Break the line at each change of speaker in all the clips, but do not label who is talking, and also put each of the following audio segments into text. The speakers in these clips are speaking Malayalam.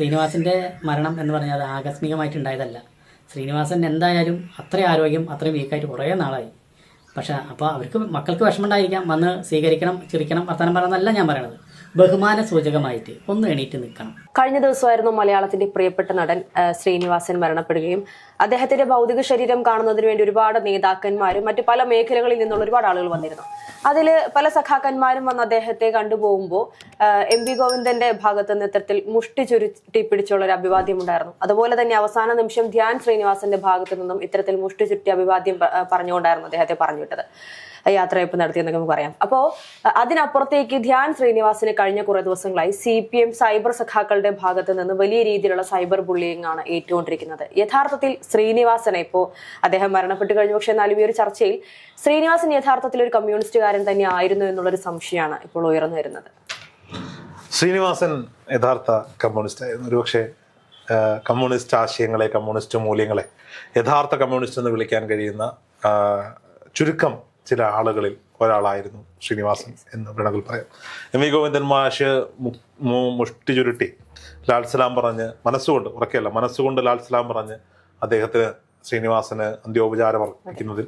ശ്രീനിവാസിന്റെ മരണം എന്ന് പറഞ്ഞാൽ അത് ആകസ്മികമായിട്ടുണ്ടായതല്ല ശ്രീനിവാസൻ എന്തായാലും അത്രയും ആരോഗ്യം അത്രയും വീക്കായിട്ട് കുറേ നാളായി. പക്ഷേ അപ്പോൾ അവർക്ക് മക്കൾക്ക് വിഷമമുണ്ടായിരിക്കാം വന്ന് സ്വീകരിക്കണം ചിരിക്കണം വർത്തമാനം പറയണമെന്നല്ല ഞാൻ പറയണത്. ബഹുമാന സൂചകമായിട്ട് ഒന്ന് എണീറ്റ് നിൽക്കണം.
കഴിഞ്ഞ ദിവസമായിരുന്നു മലയാളത്തിന്റെ പ്രിയപ്പെട്ട നടൻ ശ്രീനിവാസൻ മരണപ്പെടുകയും അദ്ദേഹത്തിന്റെ ഭൗതിക ശരീരം കാണുന്നതിന് വേണ്ടി ഒരുപാട് നേതാക്കന്മാരും മറ്റു പല മേഖലകളിൽ നിന്നുള്ള ഒരുപാട് ആളുകൾ വന്നിരുന്നു. അതിൽ പല സഖാക്കന്മാരും വന്ന് അദ്ദേഹത്തെ കണ്ടുപോകുമ്പോൾ എം വി ഗോവിന്ദന്റെ ഭാഗത്ത് നിന്ന് ഇത്തരത്തിൽ മുഷ്ടി ചുരുട്ടി പിടിച്ചുള്ള ഒരു അഭിവാദ്യം ഉണ്ടായിരുന്നു. അതുപോലെ തന്നെ അവസാന നിമിഷം ധ്യാൻ ശ്രീനിവാസന്റെ ഭാഗത്തു നിന്നും ഇത്തരത്തിൽ മുഷ്ടി ചുരുട്ടി അഭിവാദ്യം പറഞ്ഞുകൊണ്ടായിരുന്നു അദ്ദേഹത്തെ പറഞ്ഞു വിട്ടത്. യാത്രയപ്പ് നടത്തിയെന്നൊക്കെ നമുക്ക് പറയാം. അപ്പോൾ അതിനപ്പുറത്തേക്ക് ധ്യാൻ ശ്രീനിവാസിന് കഴിഞ്ഞ കുറേ ദിവസങ്ങളായി സി പി എം സൈബർ സഖാക്കളുടെ ഭാഗത്ത് നിന്ന് വലിയ രീതിയിലുള്ള സൈബർ ബുള്ളിയിങ് ആണ് ഏറ്റുകൊണ്ടിരിക്കുന്നത്. യഥാർത്ഥത്തിൽ ശ്രീനിവാസനെ ഇപ്പോ അദ്ദേഹം മരണപ്പെട്ട് കഴിഞ്ഞു. പക്ഷേ എന്നാലും ഈ ഒരു ചർച്ചയിൽ ശ്രീനിവാസൻ യഥാർത്ഥത്തിൽ ഒരു കമ്മ്യൂണിസ്റ്റുകാരൻ തന്നെ ആയിരുന്നു എന്നുള്ളൊരു സംശയമാണ് ഇപ്പോൾ ഉയർന്നു വരുന്നത്.
ശ്രീനിവാസൻ യഥാർത്ഥ കമ്മ്യൂണിസ്റ്റ് ആയിരുന്നു ഒരുപക്ഷെ കമ്മ്യൂണിസ്റ്റ് ആശയങ്ങളെ കമ്മ്യൂണിസ്റ്റ് മൂല്യങ്ങളെ യഥാർത്ഥ കമ്മ്യൂണിസ്റ്റ് എന്ന് വിളിക്കാൻ കഴിയുന്ന ചുരുക്കം ചില ആളുകളിൽ ഒരാളായിരുന്നു ശ്രീനിവാസൻ എന്ന് വേണമെങ്കിൽ പറയാം. എം വി ഗോവിന്ദൻ മാഷ് മുഷ്ടി ചുരുട്ടി. ലാൽ സലാം പറഞ്ഞ് മനസ്സുകൊണ്ട് ഉറക്കെയല്ല മനസ്സുകൊണ്ട് ലാൽ സലാം പറഞ്ഞ് അദ്ദേഹത്തിന് ശ്രീനിവാസന് അന്ത്യോപചാരം അർപ്പിക്കുന്നതിൽ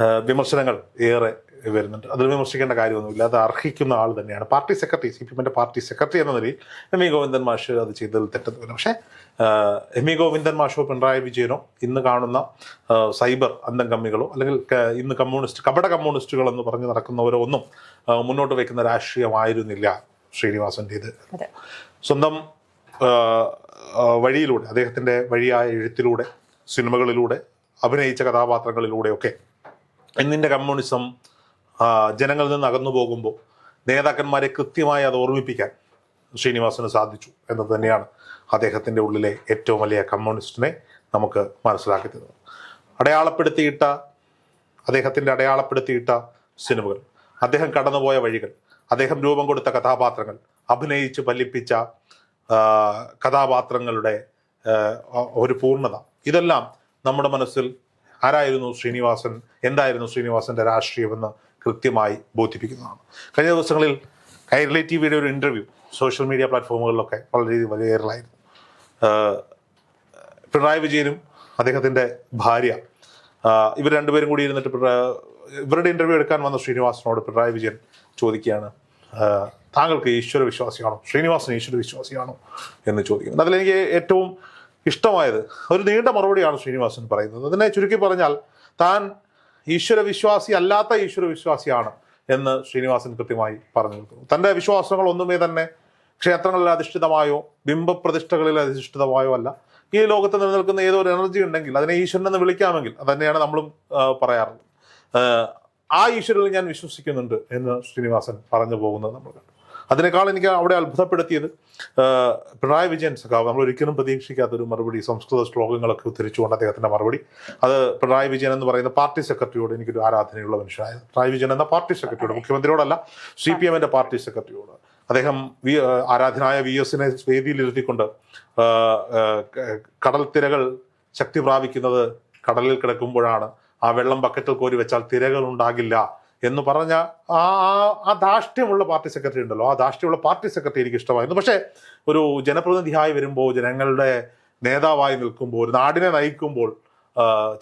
വിമർശനങ്ങൾ ഏറെ വരുന്നുണ്ട്. അതിൽ വിമർശിക്കേണ്ട കാര്യമൊന്നുമില്ല. അത് അർഹിക്കുന്ന ആൾ തന്നെയാണ്. പാർട്ടി സെക്രട്ടറി സി പി എമ്മിന്റെ പാർട്ടി സെക്രട്ടറി എന്ന നിലയിൽ എം ഇ ഗോവിന്ദൻ മാഷ് അത് ചെയ്തതിൽ തെറ്റൊന്നുമില്ല. പക്ഷേ എം ഇ ഗോവിന്ദൻ മാഷോ പിണറായി വിജയനോ ഇന്ന് കാണുന്ന സൈബർ അന്തം കമ്മികളോ അല്ലെങ്കിൽ ഇന്ന് കമ്മ്യൂണിസ്റ്റ് കപട കമ്മ്യൂണിസ്റ്റുകൾ എന്ന് പറഞ്ഞ് നടക്കുന്നവരോ ഒന്നും മുന്നോട്ട് വയ്ക്കുന്ന രാഷ്ട്രീയമായിരുന്നില്ല ശ്രീനിവാസന്റേത്
ഇത്.
സ്വന്തം വഴിയിലൂടെ അദ്ദേഹത്തിന്റെ വഴിയായ എഴുത്തിലൂടെ സിനിമകളിലൂടെ അഭിനയിച്ച കഥാപാത്രങ്ങളിലൂടെയൊക്കെ എന്നിന്റെ കമ്മ്യൂണിസം ജനങ്ങളിൽ നിന്ന് അകന്നു പോകുമ്പോൾ നേതാക്കന്മാരെ കൃത്യമായി അത് ഓർമ്മിപ്പിക്കാൻ ശ്രീനിവാസന് സാധിച്ചു എന്നത് തന്നെയാണ് അദ്ദേഹത്തിന്റെ ഉള്ളിലെ ഏറ്റവും വലിയ കമ്മ്യൂണിസ്റ്റിനെ നമുക്ക് മനസ്സിലാക്കി തരുന്നത് അടയാളപ്പെടുത്തിയിട്ട അദ്ദേഹത്തിന്റെ അടയാളപ്പെടുത്തിയിട്ട സിനിമകൾ അദ്ദേഹം കടന്നുപോയ വഴികൾ അദ്ദേഹം രൂപം കൊടുത്ത കഥാപാത്രങ്ങൾ അഭിനയിച്ച് ഫലിപ്പിച്ച കഥാപാത്രങ്ങളുടെ ഒരു പൂർണത ഇതെല്ലാം നമ്മുടെ മനസ്സിൽ ആരായിരുന്നു ശ്രീനിവാസൻ? എന്തായിരുന്നു ശ്രീനിവാസന്റെ രാഷ്ട്രീയമെന്ന് കൃത്യമായി ബോധിപ്പിക്കുന്നതാണ്. കഴിഞ്ഞ ദിവസങ്ങളിൽ കൈരളി ടി വിയുടെ ഒരു ഇന്റർവ്യൂ സോഷ്യൽ മീഡിയ പ്ലാറ്റ്ഫോമുകളിലൊക്കെ വളരെ വൈറലായിരുന്നു. പിണറായി വിജയനും അദ്ദേഹത്തിന്റെ ഭാര്യ ഇവർ രണ്ടുപേരും കൂടി ഇരുന്നിട്ട് ഇവരുടെ ഇന്റർവ്യൂ എടുക്കാൻ വന്ന ശ്രീനിവാസനോട് പിണറായി വിജയൻ ചോദിക്കുകയാണ്. താങ്കൾക്ക് ഈശ്വര വിശ്വാസിയാണോ ശ്രീനിവാസൻ ഈശ്വര വിശ്വാസിയാണോ എന്ന് ചോദിക്കുന്നു. അതിലെനിക്ക് ഏറ്റവും ഇഷ്ടമായത്. ഒരു നീണ്ട മറുപടിയാണ് ശ്രീനിവാസൻ പറയുന്നത്. അതിനെ ചുരുക്കി പറഞ്ഞാൽ താൻ ഈശ്വരവിശ്വാസി അല്ലാത്ത ഈശ്വരവിശ്വാസിയാണ് എന്ന് ശ്രീനിവാസൻ കൃത്യമായി പറഞ്ഞു നിൽക്കുന്നു തന്റെ വിശ്വാസങ്ങൾ ഒന്നുമേ തന്നെ ക്ഷേത്രങ്ങളിൽ അധിഷ്ഠിതമായോ ബിംബപ്രതിഷ്ഠകളിൽ അധിഷ്ഠിതമായോ അല്ല. ഈ ലോകത്ത് നിലനിൽക്കുന്ന ഏതോ ഒരു എനർജി ഉണ്ടെങ്കിൽ അതിനെ ഈശ്വരൻ എന്ന് വിളിക്കാമെങ്കിൽ തന്നെയാണ് നമ്മളും പറയാറുള്ളത്. ആ ഈശ്വരനിൽ ഞാൻ വിശ്വസിക്കുന്നുണ്ട് എന്ന് ശ്രീനിവാസൻ പറഞ്ഞു പോകുന്നത് നമ്മൾ കണ്ടു. അതിനേക്കാൾ എനിക്ക് അവിടെ അത്ഭുതപ്പെടുത്തിയത് പിണറായി വിജയൻ സഖാവ്. നമ്മൾ ഒരിക്കലും പ്രതീക്ഷിക്കാത്തൊരു മറുപടി സംസ്കൃത ശ്ലോകങ്ങളൊക്കെ ഉദ്ധരിച്ചുകൊണ്ട് അദ്ദേഹത്തിന്റെ മറുപടി. അത് പിണറായി വിജയൻ എന്ന് പറയുന്ന പാർട്ടി സെക്രട്ടറിയോട് എനിക്കൊരു ആരാധനയുള്ള മനുഷ്യനായിരുന്നു പിണറായി വിജയൻ എന്ന പാർട്ടി സെക്രട്ടറിയോട് മുഖ്യമന്ത്രിയോടല്ല സി പി എമ്മിന്റെ പാർട്ടി സെക്രട്ടറിയോട്. അദ്ദേഹം വി ആരാധനായ വി എസിനെ വേദിയിലിരുത്തിക്കൊണ്ട് കടൽ തിരകൾ ശക്തി പ്രാപിക്കുന്നത് കടലിൽ കിടക്കുമ്പോഴാണ്. ആ വെള്ളം ബക്കറ്റിൽ കോരി വെച്ചാൽ തിരകൾ ഉണ്ടാകില്ല. എന്ന് പറഞ്ഞ ആ ആ- ധാഷ്ട്യമുള്ള പാർട്ടി സെക്രട്ടറി ഉണ്ടല്ലോ. ആ ധാഷ്ട്യമുള്ള പാർട്ടി സെക്രട്ടറി എനിക്ക് ഇഷ്ടമായിരുന്നു. പക്ഷേ ഒരു ജനപ്രതിനിധിയായി വരുമ്പോൾ ജനങ്ങളുടെ നേതാവായി നിൽക്കുമ്പോൾ ഒരു നാടിനെ നയിക്കുമ്പോൾ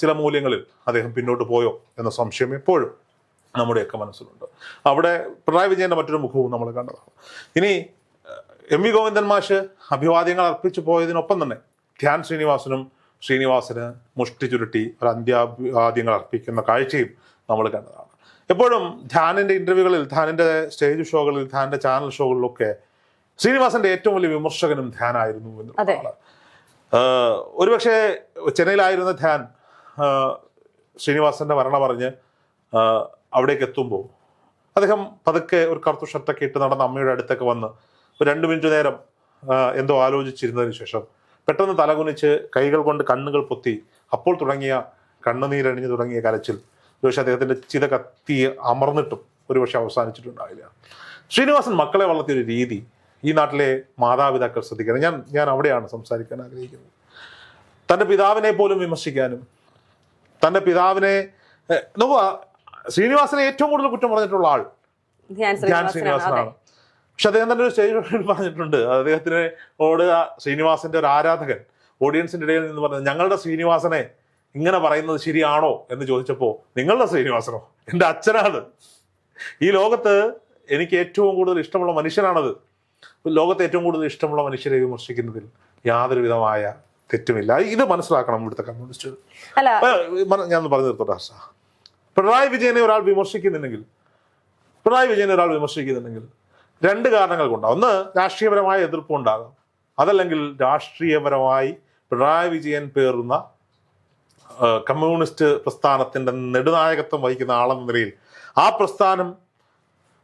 ചില മൂല്യങ്ങളിൽ അദ്ദേഹം പിന്നോട്ട് പോയോ എന്ന സംശയം എപ്പോഴും നമ്മുടെയൊക്കെ മനസ്സിലുണ്ട്. അവിടെ പിണറായി വിജയന്റെ മറ്റൊരു മുഖവും നമ്മൾ കണ്ടതാണ്. ഇനി എം വി ഗോവിന്ദൻ മാഷ് അഭിവാദ്യങ്ങൾ അർപ്പിച്ചു പോയതിനൊപ്പം തന്നെ ധ്യാൻ ശ്രീനിവാസനും ശ്രീനിവാസന് മുഷ്ടി ചുരുട്ടി ഒരു അന്ത്യാഭിവാദ്യങ്ങൾ അർപ്പിക്കുന്ന കാഴ്ചയും നമ്മൾ കണ്ടതാണ്. എപ്പോഴും ധ്യാനിന്റെ ഇന്റർവ്യൂകളിൽ ധ്യാനിന്റെ സ്റ്റേജ് ഷോകളിൽ ധ്യാനിന്റെ ചാനൽ ഷോകളിലൊക്കെ ശ്രീനിവാസന്റെ ഏറ്റവും വലിയ വിമർശകനും ധ്യാനായിരുന്നു
എന്ന്
എന്നുള്ളതാണ് ഒരുപക്ഷെ ചെന്നൈയിലായിരുന്ന ധ്യാൻ ശ്രീനിവാസന്റെ മരണം പറഞ്ഞ് അവിടേക്ക് എത്തുമ്പോൾ അദ്ദേഹം പതുക്കെ ഒരു കറുത്ത ഷർട്ടൊക്കെ ഇട്ട് നടന്ന അമ്മയുടെ അടുത്തൊക്കെ വന്ന് ഒരു രണ്ട് മിനിറ്റ് നേരം എന്തോ ആലോചിച്ചിരുന്നതിന് ശേഷം പെട്ടെന്ന് തലകുനിച്ച് കൈകൾ കൊണ്ട് കണ്ണുകൾ പൊത്തി അപ്പോൾ തുടങ്ങിയ കണ്ണുനീരണിഞ്ഞു തുടങ്ങിയ കരച്ചിൽ ഒരുപക്ഷെ അദ്ദേഹത്തിന്റെ ചിത കത്തി അമർന്നിട്ടും ഒരുപക്ഷെ അവസാനിച്ചിട്ടുണ്ടാവില്ല. ശ്രീനിവാസൻ മക്കളെ വളർത്തിയ ഒരു രീതി ഈ നാട്ടിലെ മാതാപിതാക്കൾ ശ്രദ്ധിക്കണം. ഞാൻ ഞാൻ അവിടെയാണ് സംസാരിക്കാൻ ആഗ്രഹിക്കുന്നത്. തന്റെ പിതാവിനെ പോലും വിമർശിക്കാനും തന്റെ പിതാവിനെ നോക്കുക ശ്രീനിവാസനെ ഏറ്റവും കൂടുതൽ കുറ്റം പറഞ്ഞിട്ടുള്ള ആൾ
ഞാൻ
ധ്യാൻ
ശ്രീനിവാസനാണ്.
പക്ഷെ അദ്ദേഹം തന്നെ ഒരു സ്റ്റേജ് പറഞ്ഞിട്ടുണ്ട്. അദ്ദേഹത്തിന് ഓട് ശ്രീനിവാസന്റെ ഒരു ആരാധകൻ ഓഡിയൻസിന്റെ ഇടയിൽ നിന്ന് പറഞ്ഞത് ഞങ്ങളുടെ ശ്രീനിവാസനെ ഇങ്ങനെ പറയുന്നത് ശരിയാണോ എന്ന് ചോദിച്ചപ്പോൾ നിങ്ങളുടെ ശ്രീനിവാസനോ എന്റെ അച്ഛനാണ് ഈ ലോകത്ത് എനിക്ക് ഏറ്റവും കൂടുതൽ ഇഷ്ടമുള്ള മനുഷ്യനാണത്. ലോകത്തെ ഏറ്റവും കൂടുതൽ ഇഷ്ടമുള്ള മനുഷ്യരെ വിമർശിക്കുന്നതിൽ യാതൊരു വിധമായ തെറ്റുമില്ല. ഇത് മനസ്സിലാക്കണം ഇവിടുത്തെ
കമ്മ്യൂണിസ്റ്റ്.
ഞാൻ പറഞ്ഞു നിർത്തോട്ടെ ഹർഷ. പിണറായി വിജയനെ ഒരാൾ വിമർശിക്കുന്നുണ്ടെങ്കിൽ പിണറായി വിജയനെ ഒരാൾ വിമർശിക്കുന്നുണ്ടെങ്കിൽ രണ്ട് കാരണങ്ങൾ കൊണ്ടാണ് ഒന്ന് രാഷ്ട്രീയപരമായ എതിർപ്പ് ഉണ്ടാകാം അതല്ലെങ്കിൽ രാഷ്ട്രീയപരമായി പിണറായി വിജയൻ പേറുന്ന കമ്മ്യൂണിസ്റ്റ് പ്രസ്ഥാനത്തിന്റെ നെടുനായകത്വം വഹിക്കുന്ന ആളെന്ന നിലയിൽ ആ പ്രസ്ഥാനം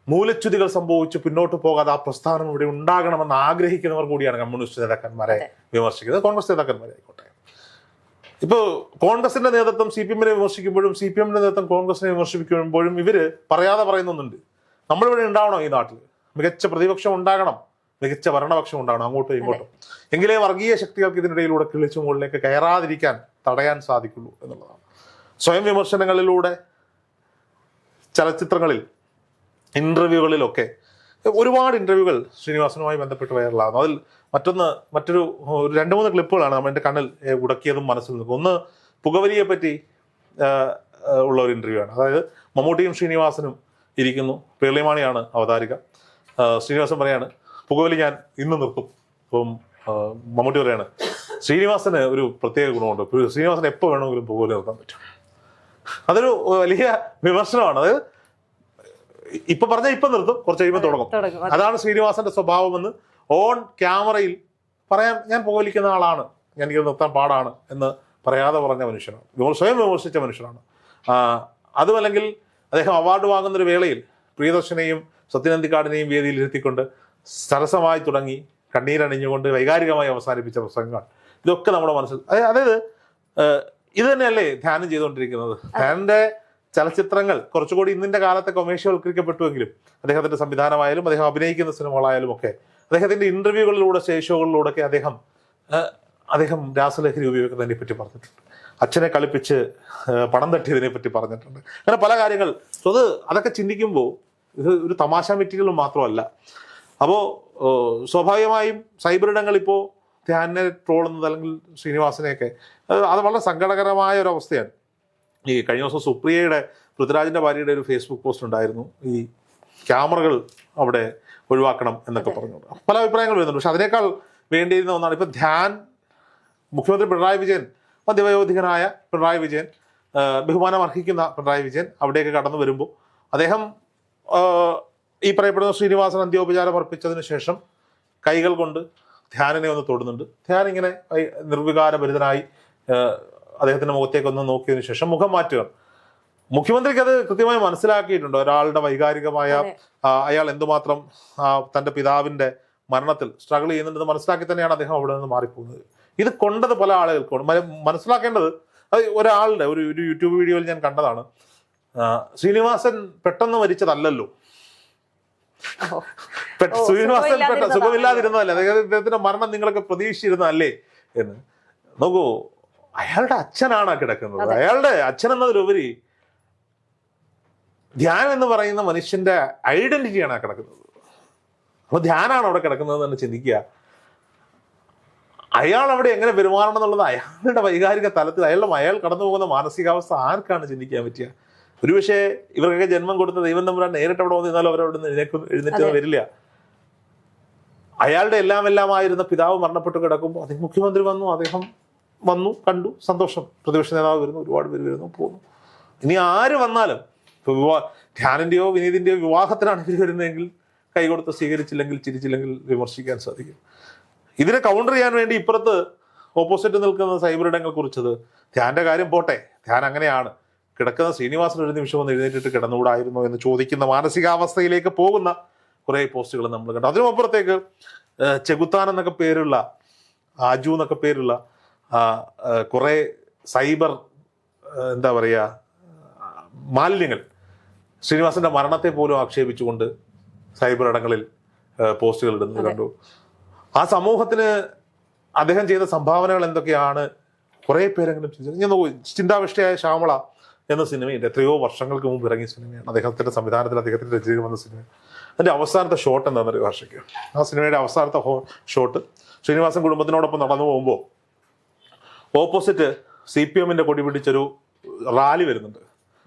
മൂലച്യുതികൾ സംഭവിച്ച് പിന്നോട്ട് പോകാതെ ആ പ്രസ്ഥാനം ഇവിടെ ഉണ്ടാകണമെന്ന് ആഗ്രഹിക്കുന്നവർ കൂടിയാണ് കമ്മ്യൂണിസ്റ്റ് നേതാക്കന്മാരെ വിമർശിക്കുന്നത്. കോൺഗ്രസ് നേതാക്കന്മാരെ ആയിക്കോട്ടെ. ഇപ്പോൾ കോൺഗ്രസിന്റെ നേതൃത്വം സി പി എമ്മിനെ വിമർശിക്കുമ്പോഴും സി പി എമ്മിന്റെ നേതൃത്വം കോൺഗ്രസിനെ വിമർശിക്കുമ്പോഴും ഇവർ പറയാതെ പറയുന്നുണ്ട് നമ്മളിവിടെ ഉണ്ടാവണം ഈ നാട്ടിൽ മികച്ച പ്രതിപക്ഷം ഉണ്ടാകണം. മികച്ച ഭരണപക്ഷം ഉണ്ടാകണം അങ്ങോട്ടും ഇങ്ങോട്ടും. എങ്കിലേ വർഗീയ ശക്തികൾക്ക് ഇതിനിടയിലൂടെ കിളിച്ചു മുകളിലേക്ക് കയറാതിരിക്കാൻ തടയാൻ സാധിക്കുള്ളൂ എന്നുള്ളതാണ്. സ്വയം വിമർശനങ്ങളിലൂടെ ചലച്ചിത്രങ്ങളിൽ ഇന്റർവ്യൂകളിലൊക്കെ ഒരുപാട് ഇന്റർവ്യൂകൾ ശ്രീനിവാസനുമായി ബന്ധപ്പെട്ട് വൈറലാകുന്നു. അതിൽ മറ്റൊന്ന് മറ്റൊരു രണ്ട് മൂന്ന് ക്ലിപ്പുകളാണ് എന്റെ കണ്ണിൽ ഉടക്കിയതും മനസ്സിൽ നിൽക്കും ഒന്ന് പുകവലിയെ പറ്റി ഉള്ള ഒരു ഇന്റർവ്യൂ ആണ്. അതായത് മമ്മൂട്ടിയും ശ്രീനിവാസനും ഇരിക്കുന്നു. പേളിമാണിയാണ് അവതാരിക. ശ്രീനിവാസൻ പറയാണ് പുകവലി ഞാൻ ഇന്ന് നിർത്തും. അപ്പം മമ്മൂട്ടി പറയാണ് ശ്രീനിവാസന് ഒരു പ്രത്യേക ഗുണമുണ്ട്. ശ്രീനിവാസൻ എപ്പോൾ വേണമെങ്കിലും പുകവലി നിർത്താൻ പറ്റും. അതൊരു വലിയ വിമർശനമാണ്. അത് ഇപ്പൊ പറഞ്ഞ ഇപ്പൊ നിർത്തും കുറച്ച് കഴിയുമ്പോൾ തുടങ്ങും. അതാണ് ശ്രീനിവാസന്റെ സ്വഭാവമെന്ന് ഓൺ ക്യാമറയിൽ പറയാൻ ഞാൻ പുകവലിക്കുന്ന ആളാണ്. ഞാൻ ഇത് നിർത്താൻ പാടാണ് എന്ന് പറയാതെ പറഞ്ഞ മനുഷ്യനാണ്. സ്വയം വിമർശിച്ച മനുഷ്യനാണ്. അതുമല്ലെങ്കിൽ അദ്ദേഹം അവാർഡ് വാങ്ങുന്ന ഒരു വേളയിൽ പ്രിയദർശനെയും സത്യനന്ദിക്കാടിനെയും വേദിയിൽ ഇരുത്തിക്കൊണ്ട് സരസമായി തുടങ്ങി കണ്ണീരണിഞ്ഞുകൊണ്ട് വൈകാരികമായി അവസാനിപ്പിച്ച പ്രസംഗങ്ങൾ. ഇതൊക്കെ നമ്മുടെ മനസ്സിൽ അതായത് ഇത് തന്നെയല്ലേ ധ്യാനം ചെയ്തുകൊണ്ടിരിക്കുന്നത്. ധ്യാനന്റെ ചലച്ചിത്രങ്ങൾ കുറച്ചുകൂടി ഇന്നിന്റെ കാലത്തെ കൊമേഴ്ഷ്യവൽക്കരിക്കപ്പെട്ടുവെങ്കിലും അദ്ദേഹത്തിന്റെ സംവിധാനമായാലും അദ്ദേഹം അഭിനയിക്കുന്ന സിനിമകളായാലും ഒക്കെ അദ്ദേഹത്തിന്റെ ഇന്റർവ്യൂകളിലൂടെ സ്റ്റേജ് ഒക്കെ അദ്ദേഹം അദ്ദേഹം രാസലഹരി ഉപയോഗിക്കുന്നതിനെ പറ്റി പറഞ്ഞിട്ടുണ്ട്. അച്ഛനെ കളിപ്പിച്ച് പണം തട്ടിയതിനെ പറ്റി പറഞ്ഞിട്ടുണ്ട്. അങ്ങനെ പല കാര്യങ്ങൾ. സോ അത് അതൊക്കെ ചിന്തിക്കുമ്പോൾ ഇത് ഒരു തമാശ മെറ്റീരിയൽ മാത്രമല്ല. അപ്പോൾ സ്വാഭാവികമായും സൈബർ ഇടങ്ങൾ ഇപ്പോൾ ധ്യാനെ ട്രോളുന്നത് അല്ലെങ്കിൽ ശ്രീനിവാസനെയൊക്കെ. അത് വളരെ സങ്കടകരമായ ഒരു അവസ്ഥയാണ് ഈ കഴിഞ്ഞ ദിവസം സുപ്രിയയുടെ പൃഥ്വിരാജിന്റെ ഭാര്യയുടെ ഒരു ഫേസ്ബുക്ക് പോസ്റ്റ് ഉണ്ടായിരുന്നു. ഈ ക്യാമറകൾ അവിടെ ഒഴിവാക്കണം എന്നൊക്കെ പറഞ്ഞു പല അഭിപ്രായങ്ങൾ വരുന്നുണ്ട്. പക്ഷെ അതിനേക്കാൾ വേണ്ടിയിരുന്ന ഒന്നാണ് ഇപ്പം ധ്യാൻ മുഖ്യമന്ത്രി പിണറായി വിജയൻ മധ്യവയോധികനായ പിണറായി വിജയൻ ബഹുമാനം അർഹിക്കുന്ന പിണറായി വിജയൻ അവിടെയൊക്കെ കടന്നു വരുമ്പോൾ അദ്ദേഹം ഈ പറയപ്പെടുന്ന ശ്രീനിവാസൻ അന്ത്യോപചാരം അർപ്പിച്ചതിന് ശേഷം കൈകൾ കൊണ്ട് ധ്യാനിനെ ഒന്ന് തൊടുന്നുണ്ട്. ധ്യാൻ ഇങ്ങനെ നിർവികാരഭരിതനായി അദ്ദേഹത്തിന്റെ മുഖത്തേക്ക് ഒന്ന് നോക്കിയതിനു ശേഷം മുഖം മാറ്റുക. മുഖ്യമന്ത്രിക്ക് അത് കൃത്യമായി മനസ്സിലാക്കിയിട്ടുണ്ട്. ഒരാളുടെ വൈകാരികമായ അയാൾ എന്തുമാത്രം തന്റെ പിതാവിന്റെ മരണത്തിൽ സ്ട്രഗിൾ ചെയ്യുന്നുണ്ടെന്ന് മനസ്സിലാക്കി തന്നെയാണ് അദ്ദേഹം അവിടെ നിന്ന് മാറിപ്പോകുന്നത്. ഇത് കൊണ്ടത് പല ആളുകൾക്കും. മനസ്സിലാക്കേണ്ടത് അത് ഒരാളുടെ ഒരു ഒരു യൂട്യൂബ് വീഡിയോയിൽ ഞാൻ കണ്ടതാണ്. ശ്രീനിവാസൻ പെട്ടെന്ന് മരിച്ചതല്ലല്ലോ. ശ്രീനിവാസൻ പെട്ട
സുഖമില്ലാതിരുന്നതാ.
സുഖമില്ലാതിരുന്നതല്ലേ? അദ്ദേഹത്തിന്റെ മരണം നിങ്ങളൊക്കെ പ്രതീക്ഷിച്ചിരുന്നല്ലേ എന്ന്. നോക്കൂ അയാളുടെ അച്ഛനാണ് കിടക്കുന്നത്. അയാളുടെ അച്ഛൻ എന്നതിലുപരി ധ്യാനം എന്ന് പറയുന്ന മനുഷ്യന്റെ ഐഡന്റിറ്റിയാണ് ആ കിടക്കുന്നത്. അപ്പൊ ധ്യാനാണ് അവിടെ കിടക്കുന്നത് എന്ന് ചിന്തിക്കുക. അയാൾ അവിടെ എങ്ങനെ പെരുമാറണം എന്നുള്ളത് അയാളുടെ വൈകാരിക തലത്തിൽ അയാളുടെ അയാൾ കടന്നു പോകുന്ന മാനസികാവസ്ഥ ആർക്കാണ് ചിന്തിക്കാൻ പറ്റുക? ഒരുപക്ഷെ ഇവർക്കൊക്കെ ജന്മം കൊടുത്ത ദൈവം തമ്പുരാൻ നേരിട്ട് അവിടെ വന്നിരുന്നാലും അവരവിടെ നിന്ന് എഴുന്നേക്കും എഴുന്നേറ്റ് വരില്ല. അയാളുടെ എല്ലാം എല്ലാമായിരുന്ന പിതാവ് മരണപ്പെട്ട് കിടക്കുമ്പോൾ അദ്ദേഹം മുഖ്യമന്ത്രി വന്നു അദ്ദേഹം വന്നു കണ്ടു സന്തോഷം. പ്രതിപക്ഷ നേതാവ് വരുന്നു ഒരുപാട് പേര് വരുന്നു പോകുന്നു. ഇനി ആര് വന്നാലും ഇപ്പൊ വിവാഹ ധ്യാനന്റെയോ വിനീതിന്റെയോ വിവാഹത്തിനാണ് ഇവർ വരുന്നതെങ്കിൽ കൈകൊടുത്ത് സ്വീകരിച്ചില്ലെങ്കിൽ ചിരിച്ചില്ലെങ്കിൽ വിമർശിക്കാൻ സാധിക്കും. ഇതിനെ കൗണ്ടർ ചെയ്യാൻ വേണ്ടി ഇപ്പുറത്ത് ഓപ്പോസിറ്റ് നിൽക്കുന്ന സൈബർ ഇടങ്ങൾ കുറിച്ചത് ധ്യാന്റെ കാര്യം പോട്ടെ ധ്യാൻ അങ്ങനെയാണ്. കിടക്കുന്ന ശ്രീനിവാസൻ ഒരു നിമിഷം ഒന്ന് എഴുന്നേറ്റിട്ട് കിടന്നുകൂടായിരുന്നോ എന്ന് ചോദിക്കുന്ന മാനസികാവസ്ഥയിലേക്ക് പോകുന്ന കുറേ പോസ്റ്റുകൾ നമ്മൾ കണ്ടു. അതിനുമപ്പുറത്തേക്ക് ചെകുത്താൻ എന്നൊക്കെ പേരുള്ള ആജു എന്നൊക്കെ പേരുള്ള കുറെ സൈബർ എന്താ പറയുക മാലിന്യങ്ങൾ ശ്രീനിവാസന്റെ മരണത്തെ പോലും ആക്ഷേപിച്ചുകൊണ്ട് സൈബർ ഇടങ്ങളിൽ പോസ്റ്റുകൾ ഇടുന്നത് കണ്ടു. ആ സമൂഹത്തിന് അദ്ദേഹം ചെയ്ത സംഭാവനകൾ എന്തൊക്കെയാണ്? കുറെ പേരെങ്കിലും ചിന്താവിഷ്ടയായ ശ്യാമള എന്ന സിനിമയുണ്ട് എത്രയോ വർഷങ്ങൾക്ക് മുമ്പ് ഇറങ്ങിയ സിനിമയാണ്. അദ്ദേഹത്തിന്റെ സംവിധാനത്തിൽ അദ്ദേഹത്തിന്റെ രചനയിൽ വന്ന സിനിമ. അതിന്റെ അവസാനത്തെ ഷോട്ട് എന്താണെന്നൊരു ഭാഷയ്ക്ക് ആ സിനിമയുടെ അവസാനത്തെ ഷോട്ട് ശ്രീനിവാസൻ കുടുംബത്തിനോടൊപ്പം നടന്നു പോകുമ്പോൾ ഓപ്പോസിറ്റ് സി പി എമ്മിന്റെ കൊടി പിടിച്ചൊരു റാലി വരുന്നുണ്ട്.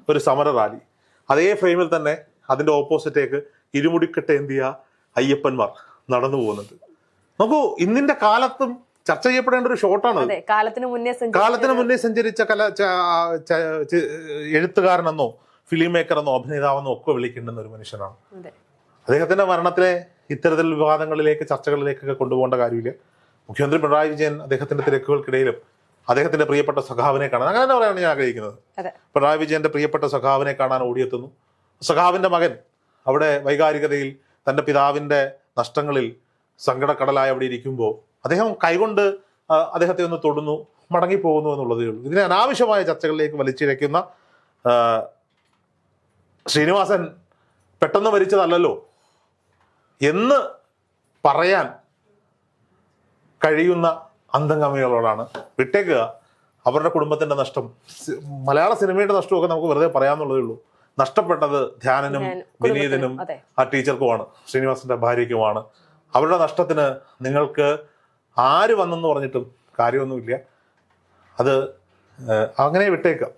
ഒരു സമര റാലി അതേ ഫ്രെയിമിൽ തന്നെ അതിന്റെ ഓപ്പോസിറ്റേക്ക് ഇരുമുടിക്കെട്ട് എന്തിയ അയ്യപ്പന്മാർ നടന്നു പോകുന്നുണ്ട്. നോക്കൂ ഇന്നിന്റെ കാലത്തും ചർച്ച ചെയ്യപ്പെടേണ്ട ഒരു ഷോട്ടാണ്
കാലത്തിന് മുന്നേ സഞ്ചരിച്ച
കാലത്തിന് മുന്നേ സഞ്ചരിച്ച കല എഴുത്തുകാരനെന്നോ ഫിലിം മേക്കറെന്നോ അഭിനേതാവെന്നോ ഒക്കെ വിളിക്കേണ്ടുന്ന ഒരു മനുഷ്യനാണ്. അദ്ദേഹത്തിന്റെ മരണത്തിലെ ഇത്തരത്തിൽ വിവാദങ്ങളിലേക്ക് ചർച്ചകളിലേക്കൊക്കെ കൊണ്ടുപോകേണ്ട കാര്യമില്ല. മുഖ്യമന്ത്രി പിണറായി വിജയൻ അദ്ദേഹത്തിന്റെ തിരക്കുകൾക്കിടയിലും അദ്ദേഹത്തിന്റെ പ്രിയപ്പെട്ട സഖാവിനെ കാണാൻ അങ്ങനെ തന്നെ പറയാനാണ് ഞാൻ ആഗ്രഹിക്കുന്നത്. പിണറായി വിജയന്റെ പ്രിയപ്പെട്ട സഖാവിനെ കാണാൻ ഓടിയെത്തുന്നു. സഖാവിന്റെ മകൻ അവിടെ വൈകാരികതയിൽ തന്റെ പിതാവിന്റെ നഷ്ടങ്ങളിൽ സങ്കടക്കടലായി അവിടെ ഇരിക്കുമ്പോൾ അദ്ദേഹം കൈകൊണ്ട് അദ്ദേഹത്തെ ഒന്ന് തൊടുന്നു മടങ്ങിപ്പോകുന്നു എന്നുള്ളതേ ഉള്ളൂ. ഇതിനെ അനാവശ്യമായ ചർച്ചകളിലേക്ക് വലിച്ചിഴയ്ക്കുന്ന ആ, ശ്രീനിവാസൻ പെട്ടെന്ന് മരിച്ചതല്ലല്ലോ എന്ന് പറയാൻ കഴിയുന്ന അന്തംഗമികളോടാണ് വിട്ടേക്കുക. അവരുടെ കുടുംബത്തിന്റെ നഷ്ടം മലയാള സിനിമയുടെ നഷ്ടമൊക്കെ നമുക്ക് വെറുതെ പറയാമെന്നുള്ളതേ ഉള്ളൂ. നഷ്ടപ്പെട്ടത് ധ്യാനനും വിനീതനും ആ ടീച്ചർക്കുമാണ് ശ്രീനിവാസന്റെ ഭാര്യയ്ക്കുമാണ്. അവരുടെ നഷ്ടത്തിന് നിങ്ങൾക്ക് ആര് വന്നെന്ന് പറഞ്ഞിട്ടും കാര്യമൊന്നുമില്ല. അത് അങ്ങനെ വിട്ടേക്കാം.